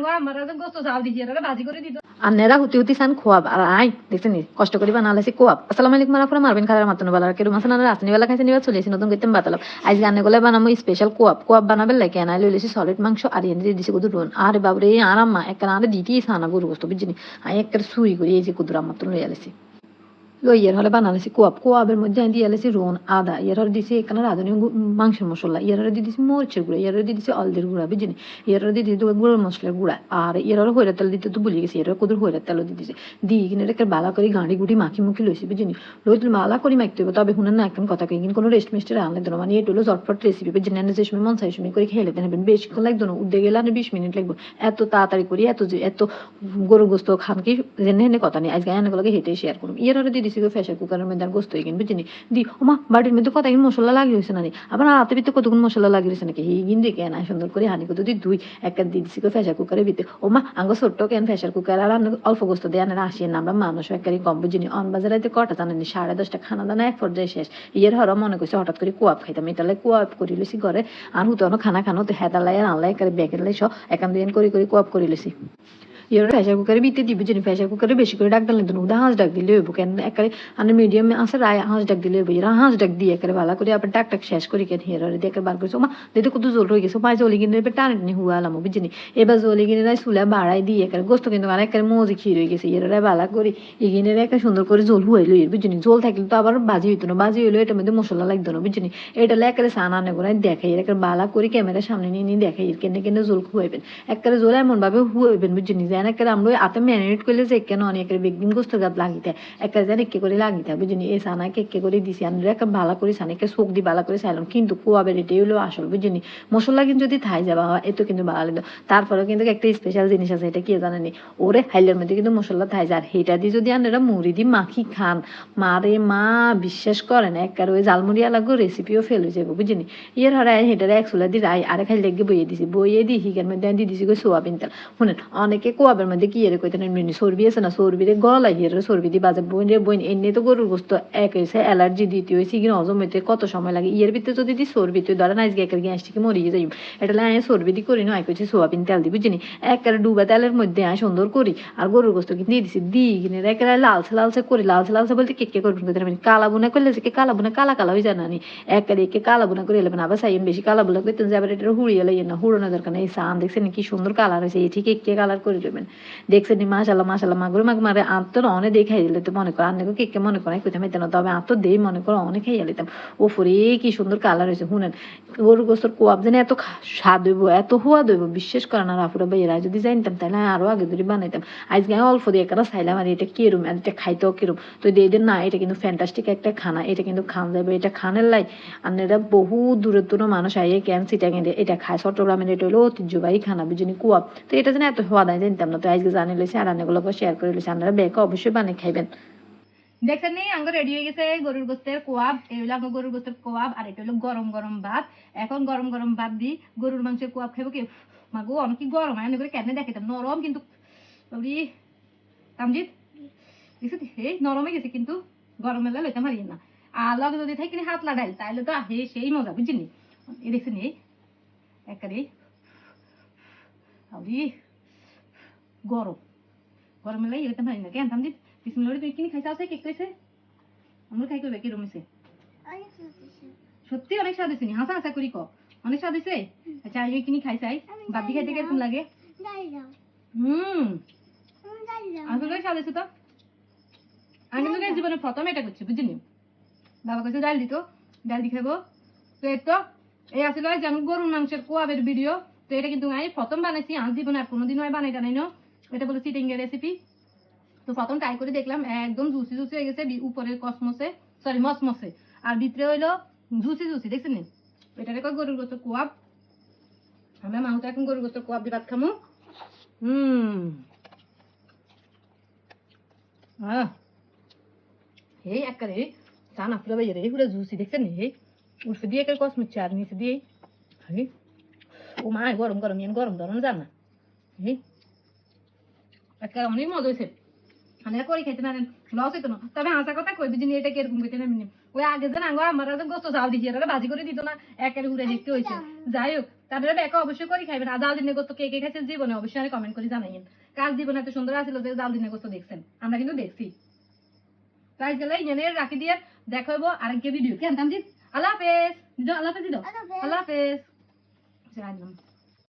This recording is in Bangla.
আঙ্গো আমার গোস্ত আন্নেরা হুতি হুতি সান খোয়াব আর আই দেখছেন কষ্ট করি বানালেছি কোয়াব আসসালামু আলাইকুম মারা পুরা মারবেন খাবার মাতন বেলা কেরু মাছ না রাসনি বেলা খাইছে নিবা চলে এসেছি নতুন করতে বাতালাম আজ গানে গলে বানাবো স্পেশাল কোয়াব কোয়াব বানাবে লাগে লৈ লইলেছি সলিড মাংস আর এনে দিয়ে দিছি কুদুর আরে বাবরে আরাম মা একটা আরে দিতেই সানা গরু গোস্ত বুঝিনি আমি একটা সুই করি এই যে কুদুর আমার লই আলেছি লইয়ের হলে বানালেছি কোয়াব কোয়াবের মধ্যে দিয়ে আলেছি রোন আদা ইয়ার দিছি এখানে রাঁধুনি মাংসের মশলা ইয়ার দিয়ে দিছি মরিচের গুঁড়া ইয়ার দিয়ে দিছি অলদের গুঁড়া বুঝিনি ইয়ার দিয়ে দিছি গুঁড়োর মশলার গুঁড়া আর ইয়ার হইরা তেল দিতে তো ভুলে গেছি ইয়ার কুদুর হইরা তেলও দিয়ে দিছি দিয়ে কিনে রেখে বালা করে গাঁড়ি গুড়ি মাখি মুখি লইছি বুঝিনি লই তুই বালা করে মাখতে হবে তবে শুনেন না একদম কথা কই কিন্তু কোনো রেস্ট মেস্টে রান্না দেবো মানে এটা হলো জটপট রেসিপি বুঝিনি না যে সময় মন চাই সময় করে লেতে নেবেন বেশিক্ষণ লাগতো না উদ্যোগ গেলে আর বিশ মিনিট লাগবে এত তাড়াতাড়ি করি এত এত গরু গোস্ত খান কি জেনে হেনে কথা নেই আজকে আনাগুলোকে হেঁটে শেয়ার করুন ইয়ার দিয়ে দিছি প্রেশার কুকারের মধ্যে আর গোস্ত কিন বুঝিনি দি, ওমা, বাড়ির মধ্যে কত কিন মশলা লাগিয়ে হয়েছে না আবার হাতে ভিতরে কতক্ষণ মশলা লাগিয়ে রয়েছে নাকি? হিগিন দিয়ে কেন সুন্দর করে হানি কত দি দুই একটা দিছি প্রেশার কুকারের ভিতরে। ওমা, আঙ্গ ছোট্ট কেন প্রেশার কুকার আর অল্প গোস্ত দিয়ে আনারা আসিয়ে না, আমরা মানুষ একারি কম বুঝিনি অন বাজারে কটা জানেনি সাড়ে দশটা খানা দানা এক পর্যায়ে শেষ। ইয়ের হর মনে করছে, হঠাৎ করে কুয়াপ খাইতাম। এটালে কুয়াপ করি লইছি ঘরে। আর হুতো খানা খানো তো হেদালাই আর আনলাই একারে ব্যাগের লাই সব একান দুই করে করে কুয়াপ করে লইছি ইয়ের প্রেশার কুকারে বিতে দিবি জানি প্রেশার কুকারে বেশি করে ডাক দিলেন উদা হাঁস ডাক দিলে হইব কেন? একারে আনে মিডিয়াম আছে, রায় হাঁস ডাক দিলে হইব। এরা হাঁস ডাক দিয়ে একারে ভালো করে আবার ডাক টাক শেষ করি কেন? হিয়ার দিয়ে একারে বার করেছে মা দিতে কত জল হয়ে গেছে পাঁচ জলি কিনে এবার টানে নি, হুয়া আলাম বুঝিনি এবার জলি কিনে রায় চুলা বাড়াই দিয়ে একারে গোস্ত কিন্তু আর একারে মজি ক্ষীর হয়ে গেছে এরা ভালো করে। এগিনে একা সুন্দর করে জল হুয়াইলো এর বুঝিনি জল থাকলে তো আবার বাজি হইতো না, বাজি হইল এটার মধ্যে মশলা লাগতো না বুঝিনি এটা একারে সান আনে করে দেখাই এর বালা করে ক্যামেরার সামনে নিয়ে নিয়ে দেখাই কেনে কেনে জল খুয়াইবেন। একারে জল এমন ভাবে হুয়াইবেন বুঝিনি যে ম্যারিনেট করলে যে কেন অনেক বেগদিন গোস্ত গাত লাগিতে একটা যেন একে করে লাগিতে বুঝিনি এই সানাকে একে করে দিছি আমরা একটা ভালো করে সানাকে চোখ দিয়ে ভালো করে কিন্তু কুয়াবের এটাই হলো আসল বুঝিনি কিন্তু যদি যাবা কিন্তু ভালো কিন্তু একটা স্পেশাল জিনিস আছে এটা কি জানেনি ওরে হাইলের মধ্যে কিন্তু মশলা থাই যায় আর সেটা দিয়ে যদি আপনারা মুড়ি দিয়ে মাখি খান মারে মা বিশ্বাস করেন একবার ওই জালমুড়ি আলাগো রেসিপিও ফেল হয়ে যাব বুঝিনি ইয়ের হরে হেটারে এক চুলা দিয়ে রাই আরে খাই লেগে বইয়ে দিছি বইয়ে দিই হিগার মধ্যে দিয়ে দিছি গো সোয়াবিন তেল শুনেন অনেকে কোয়াবের মধ্যে কি এর কইতেন? এমনি চর্বি আছে না? চর্বিরে গলা হিয়ার চর্বি দিয়ে বাজে বইন রে বইন এমনি তো গরুর গোস্ত এক হয়েছে অ্যালার্জি দ্বিতীয় হয়েছে কিনা হজম হইতে কত সময় লাগে? ইয়ের ভিতরে যদি দি চর্বি, তুই ধরেন আজকে একের গ্যাস থেকে মরিয়ে যাই এটা লাই চর্বি দি করি না আই কইছি সোয়াবিন তেল দি, বুঝিনি? একের ডুবা তেলের মধ্যে আয় সুন্দর করি। আর গরুর গোস্ত কিন্তু দিয়ে দিছি, দি কিনে একের লালসে লালসে করি। লালসে লালসে বলতে কে কে করবেন কইতে কালা বুনা করলে কে কালা বুনা, কালা কালা হয়ে যায় না নি? একের একে কালা বুনা করে এলেবেন আবার সাইম বেশি কালা বুলা করতেন যে আবার এটা হুড়িয়ে লাইয়েন না হুড়ানো দরকার নেই। সান দেখছেন কি সুন্দর কালার হয়েছে ঠিক কে কালার করে দেবেন। দেখছেন নি মাশাল্লাহ মাশাল্লাহ মাগুর মাগ মারে তো অনেক দিয়ে খাই দিলে তো মনে করো আন্নে কে কে মনে করে কইতাম না, তবে তো দেই, মনে করো, অনেক খাইয়া লিতাম ও ফুরে কি সুন্দর কালার হয়েছে, শুনেন গরু গোস্তর কোয়াব যেন এত স্বাদ হইব, এত হুয়া দইব বিশ্বাস করেন আর আপুরা ভাইয়েরা, যদি জানতাম তাহলে আরও আগে ধরে বানাইতাম। আজকে আমি অল্প দিয়ে একটা চাইলাম আর এটা কিরম, আর এটা খাইতেও কিরম। তো দেন না, এটা কিন্তু ফ্যান্টাস্টিক একটা খানা, এটা কিন্তু খান যাবে, এটা খানের লাই। আর এটা বহু দূরের দূর মানুষ আইয়ে ক্যান সিটা এটা খায়। চট্টগ্রামের এটা হলো ঐতিহ্যবাহী খানা, বুঝিনি, কুয়াব। তো এটা যেন এত হওয়া দেয় জানতাম না তো আজকে জানি লেছি আর রান্নাগুলোকে শেয়ার করে লেছি আপনারা বেকে অবশ্যই বানিয়ে খাইবেন। দেখছেন নি? আঙ্গ রেডি হয়ে গেছে গরুর গোস্তের কোয়াব। এই হলো আঙ্গ গরুর গোস্তের কোয়াব আর এটা হলো গরম গরম ভাত। এখন গরম গরম ভাত দি গরুর মাংসের কোয়াব খাব কি? মাগো অনেক কি গরম? হয় করে কেন দেখাতাম নরম কিন্তু তামজিৎ? দেখছ হে নরম গেছে কিন্তু গরম এলে লইতে পারি না। আর লগে যদি থাকি হাত লাগাইল তাহলে তো হে সেই মজা বুঝিনি এই দেখছেন এই একারে গরম। গরম এলে লইতে পারি না। কেন? তামজিৎ বিসমিল্লাহ তুই কিনি খাইছা আছে কেক কইছে আমরা খাই কইবে কি রমেছে সত্যি অনেক স্বাদ হয়েছে নি? হাসা হাসা করি ক। অনেক স্বাদ হয়েছে আচ্ছা আই কিনি খাইছাই বাদি খাইতে কেমন লাগে? হুম। আসলে স্বাদ হয়েছে তো? আমি এই জীবনে প্রথম এটা করছি বুঝিনি বাবা কাছে ডাল দিত ডাল দি খাব তো এই তো এই আসলে যে আমি গরুর মাংসের কোয়াবের ভিডিও। তো এটা কিন্তু আমি প্রথম বানাইছি আজ জীবনে আর কোনোদিনও আমি বানাই টানাই না? এটা বলে চিটিংয়ের রেসিপি তো প্রথম ট্রাই করে দেখলাম, একদম জুসি জুসি হয়ে গেছে উপরে কসমসে সরি মসমসে। আর ভিতরে হইল জুসি জুসি দেখছেন নি? এটারে কয় গরুর গোস্ত কোয়াব। আমরা মাহুতে এখন গরুর গোস্ত কোয়াব দিয়ে ভাত খামু। হুম। এই একারে চানা ফুলা বাইরে পুরো জুসি দেখছেন এই উঠে দিয়ে একারে কসমস চার নিচে দিয়ে। ও মা, গরম গরম, ইয়ান গরম ধরন জানা। না অনেক মজা হয়েছে মানে করে খাইতে পারেন লস হইতো না। তবে হাসা কথা এটা কীরকম কইতে না ওই আগে যেন আঙ্গো আমার যে গোস্ত চাল দিছি এটা ভাজি করে দিত না একের ঘুরে দেখতে হয়েছে যাই হোক তারপরে ব্যাকে অবশ্যই করে খাইবেন। আর জাল দিনের গোস্ত কে কে খাইছেন জীবনে অবশ্যই আমি কমেন্ট করে জানাইন কার জীবনে এত সুন্দর আছিল যে জাল দিনের গোস্ত দেখছেন? আমরা কিন্তু দেখছি। প্রাইজ গেলে ইঞ্জানে রাখি দিয়ে দেখা হইব আরেকটা ভিডিও কেন তামজিৎ? আল্লাহ হাফেজ। আল্লাহ হাফেজ আল্লাহ হাফেজ। আচ্ছা,